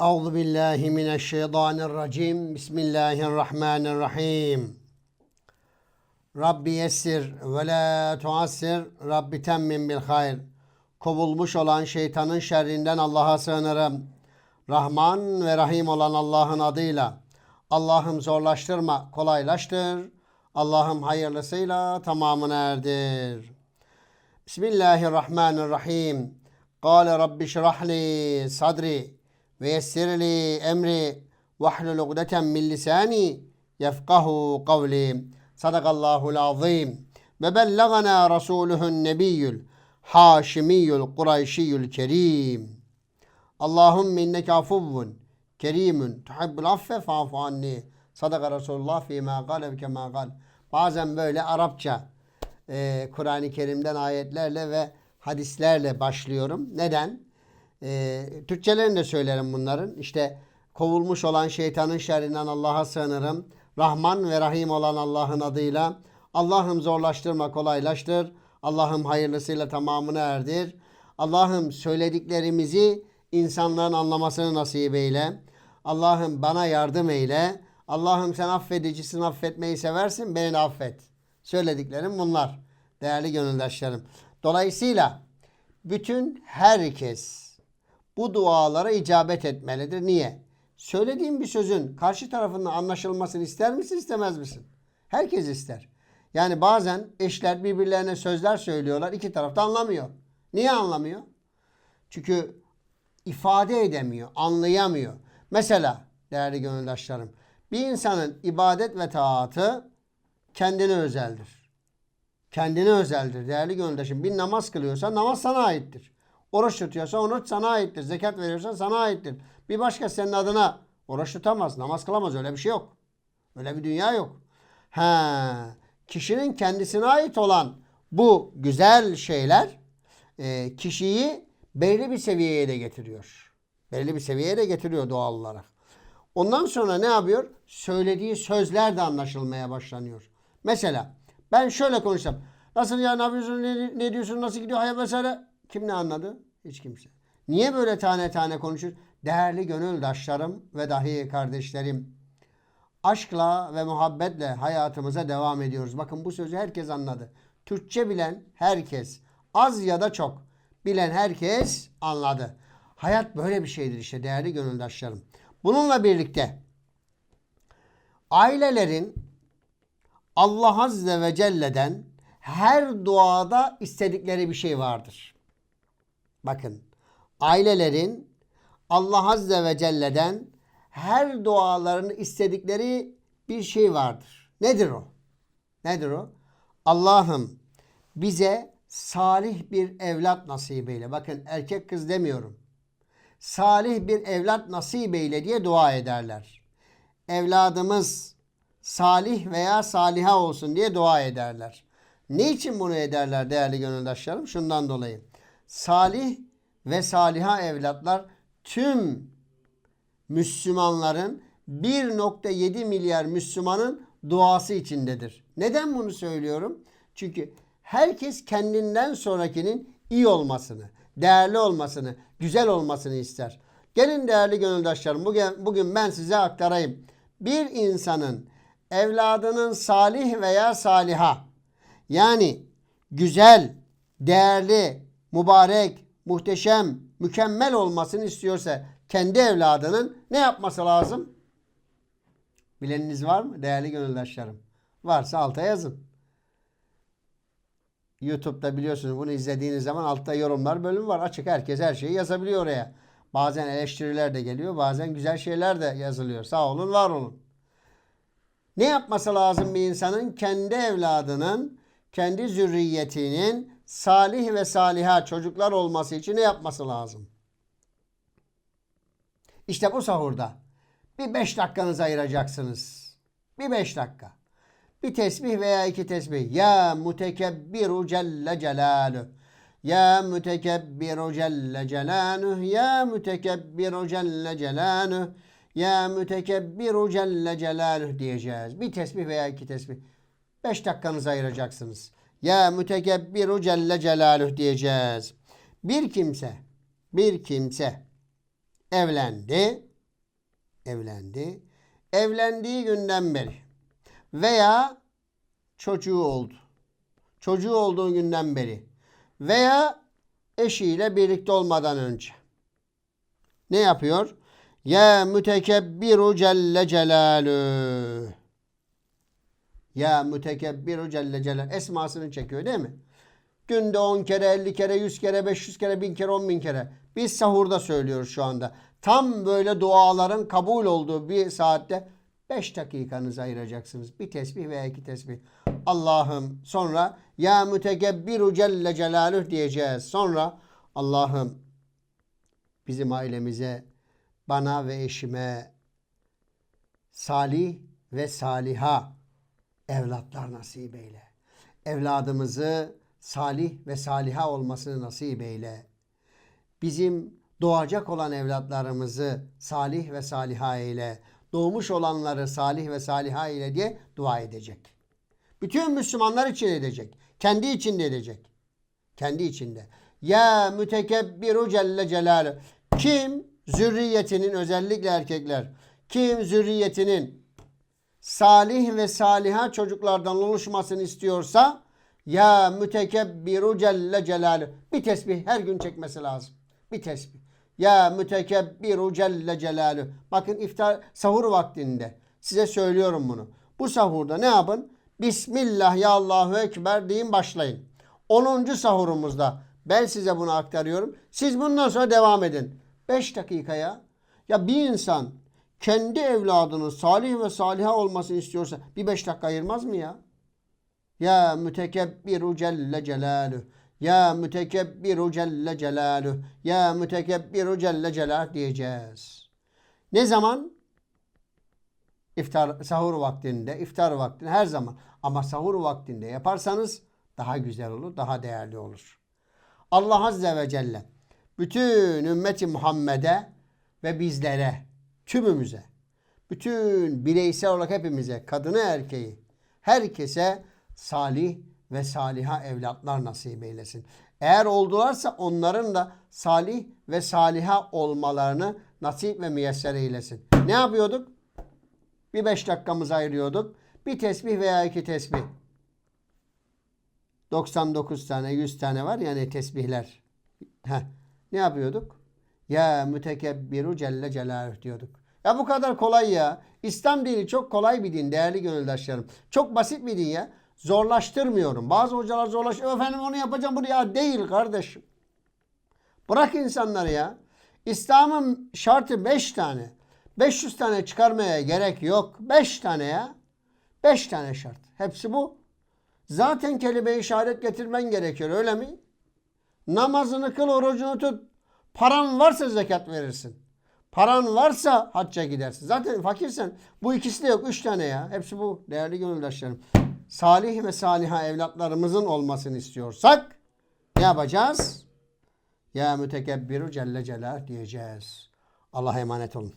Euzu billahi mineşşeytanirracim. Bismillahirrahmanirrahim. Rabbi yessir ve la tuassir. Rabbi temmin bil hayr. Kovulmuş olan şeytanın şerrinden Allah'a sığınırım. Rahman ve Rahim olan Allah'ın adıyla. Allah'ım zorlaştırma, kolaylaştır. Allah'ım hayırlısıyla tamamını erdir. Bismillahirrahmanirrahim. Kale Rabbi şrahli sadri ve yessirli emri ve hlul ugdeten min lisani yefkahu kavli. Sadakallahul azim. Ve bellagana rasuluhun nebiyyül haşimiyyül kureyşiyyül kerim. Allahümme inneke afuvvun kerimun tuhibbul affe fa'fu anni. Sadaka Resulullah fîmâ gâle ve kemâ gâl. Bazen böyle Arapça e, Kur'an-ı Kerim'den ayetlerle ve hadislerle başlıyorum. Neden? E, Türkçelerini de söylerim bunların. İşte kovulmuş olan şeytanın şerrinden Allah'a sığınırım. Rahman ve Rahim olan Allah'ın adıyla. Allah'ım zorlaştırma kolaylaştır. Allah'ım hayırlısıyla tamamını erdir. Allah'ım söylediklerimizi insanların anlamasını nasip eyle. Allah'ım bana yardım eyle. Allah'ım sen affedicisin, affetmeyi seversin, beni de affet. Söylediklerim bunlar. Değerli gönüldaşlarım. Dolayısıyla bütün herkes bu dualara icabet etmelidir. Niye? Söylediğim bir sözün karşı tarafından anlaşılmasını ister misin, istemez misin? Herkes ister. Yani bazen eşler birbirlerine sözler söylüyorlar, iki taraf da anlamıyor. Niye anlamıyor? Çünkü ifade edemiyor, anlayamıyor. Mesela değerli gönüldaşlarım, bir insanın ibadet ve taatı kendine özeldir. Kendine özeldir değerli gönüldaşım. Bir namaz kılıyorsa namaz sana aittir. Oruç tutuyorsa oruç sana aittir. Zekat veriyorsa sana aittir. Bir başka senin adına oruç tutamaz, namaz kılamaz. Öyle bir şey yok. Öyle bir dünya yok. Ha, kişinin kendisine ait olan bu güzel şeyler e, kişiyi belli bir seviyeye de getiriyor. Belli bir seviyeye de getiriyor doğal olarak. Ondan sonra ne yapıyor? Söylediği sözler de anlaşılmaya başlanıyor. Mesela ben şöyle konuşsam. Nasıl ya ne yapıyorsun? Ne, ne diyorsun? Nasıl gidiyor hayat vesaire? Kim ne anladı? Hiç kimse. Niye böyle tane tane konuşur? Değerli gönüldaşlarım ve dahi kardeşlerim. Aşkla ve muhabbetle hayatımıza devam ediyoruz. Bakın bu sözü herkes anladı. Türkçe bilen herkes, az ya da çok bilen herkes anladı. Hayat böyle bir şeydir işte değerli gönüldaşlarım. Bununla birlikte ailelerin Allah Azze ve Celle'den her duada istedikleri bir şey vardır. Bakın ailelerin Allah Azze ve Celle'den her dualarını istedikleri bir şey vardır. Nedir o? Nedir o? Allah'ım bize salih bir evlat nasip eyle. Bakın erkek kız demiyorum. Salih bir evlat nasip eyle diye dua ederler. Evladımız salih veya saliha olsun diye dua ederler. Niçin bunu ederler değerli gönüldaşlarım? Şundan dolayı. Salih ve saliha evlatlar tüm Müslümanların 1.7 milyar Müslümanın duası içindedir. Neden bunu söylüyorum? Çünkü herkes kendinden sonrakinin iyi olmasını, değerli olmasını, güzel olmasını ister. Gelin değerli gönüldaşlarım bugün, bugün ben size aktarayım. Bir insanın evladının salih veya saliha yani güzel, değerli, mübarek, muhteşem, mükemmel olmasını istiyorsa kendi evladının ne yapması lazım? Bileniniz var mı değerli gönüldaşlarım? Varsa alta yazın. YouTube'da biliyorsunuz bunu izlediğiniz zaman altta yorumlar bölümü var. Açık herkes her şeyi yazabiliyor oraya. Bazen eleştiriler de geliyor. Bazen güzel şeyler de yazılıyor. Sağ olun var olun. Ne yapması lazım bir insanın? Kendi evladının, kendi zürriyetinin salih ve saliha çocuklar olması için ne yapması lazım? İşte bu sahurda bir beş dakikanızı ayıracaksınız. Bir beş dakika. Bir tesbih veya iki tesbih. Ya mutekebbiru celle celaluhu. Ya mütekebbiru celle celaluhu. Ya mütekebbiru celle celaluhu. Ya mütekebbiru celle celaluhu diyeceğiz. Bir tesbih veya iki tesbih. Beş dakikanızı ayıracaksınız. Ya mütekebbiru celle celaluhu diyeceğiz. Bir kimse, bir kimse evlendi. evlendi. Evlendiği günden beri veya çocuğu oldu. Çocuğu olduğu günden beri veya eşiyle birlikte olmadan önce. Ne yapıyor? Ya mütekebbiru celle celalü. Ya mütekebbiru celle celal. Esmasını çekiyor değil mi? Günde 10 kere, 50 kere, 100 kere, 500 kere, 1000 kere, 10 bin kere. Biz sahurda söylüyoruz şu anda. Tam böyle duaların kabul olduğu bir saatte 5 dakikanızı ayıracaksınız. Bir tesbih veya iki tesbih. Allah'ım sonra ya mütekebbiru celle celaluhu diyeceğiz. Sonra Allah'ım bizim ailemize, bana ve eşime salih ve saliha evlatlar nasip eyle. Evladımızı salih ve saliha olmasını nasip eyle. Bizim doğacak olan evlatlarımızı salih ve saliha eyle. Doğmuş olanları salih ve saliha eyle diye dua edecek. Bütün Müslümanlar için edecek. Kendi için de edecek. Kendi içinde. Ya mütekebbiru celle celaluhu. Kim zürriyetinin özellikle erkekler. Kim zürriyetinin salih ve saliha çocuklardan oluşmasını istiyorsa ya mütekebbiru celle celaluhu. Bir tesbih her gün çekmesi lazım. Bir tesbih. Ya mütekebbiru celle celaluhu. Bakın iftar sahur vaktinde size söylüyorum bunu. Bu sahurda ne yapın? Bismillah ya Allahu Ekber deyin başlayın. 10. sahurumuzda ben size bunu aktarıyorum. Siz bundan sonra devam edin. 5 dakikaya ya bir insan kendi evladının salih ve saliha olmasını istiyorsa bir 5 dakika ayırmaz mı ya? Ya mütekebbiru celle celaluhu. Ya mütekebbiru celle celaluhu. Ya mütekebbiru celle celaluhu diyeceğiz. Ne zaman? İftar, sahur vaktinde, iftar vaktinde her zaman. Ama sahur vaktinde yaparsanız daha güzel olur, daha değerli olur. Allah Azze ve Celle bütün ümmeti Muhammed'e ve bizlere, tümümüze, bütün bireysel olarak hepimize, kadını erkeği, herkese salih ve saliha evlatlar nasip eylesin. Eğer oldularsa onların da salih ve saliha olmalarını nasip ve müyesser eylesin. Ne yapıyorduk? Bir beş dakikamızı ayırıyorduk. Bir tesbih veya iki tesbih. 99 tane 100 tane var yani tesbihler. Heh. Ne yapıyorduk? Ya mütekebbiru celle celaluhu diyorduk. Ya bu kadar kolay ya. İslam dini çok kolay bir din değerli gönüldaşlarım. Çok basit bir din ya. Zorlaştırmıyorum. Bazı hocalar zorlaştırıyor. Efendim onu yapacağım bunu ya. Değil kardeşim. Bırak insanları ya. İslam'ın şartı 5 tane. 500 tane çıkarmaya gerek yok. 5 tane ya. 5 tane şart. Hepsi bu. Zaten kelime-i şehadet getirmen gerekiyor öyle mi? Namazını kıl, orucunu tut. Paran varsa zekat verirsin. Paran varsa hacca gidersin. Zaten fakirsen bu ikisi de yok. Üç tane ya. Hepsi bu değerli gönüldaşlarım. Salih ve saliha evlatlarımızın olmasını istiyorsak ne yapacağız? Ya mütekebbiru celle celal diyeceğiz. Allah'a emanet olun.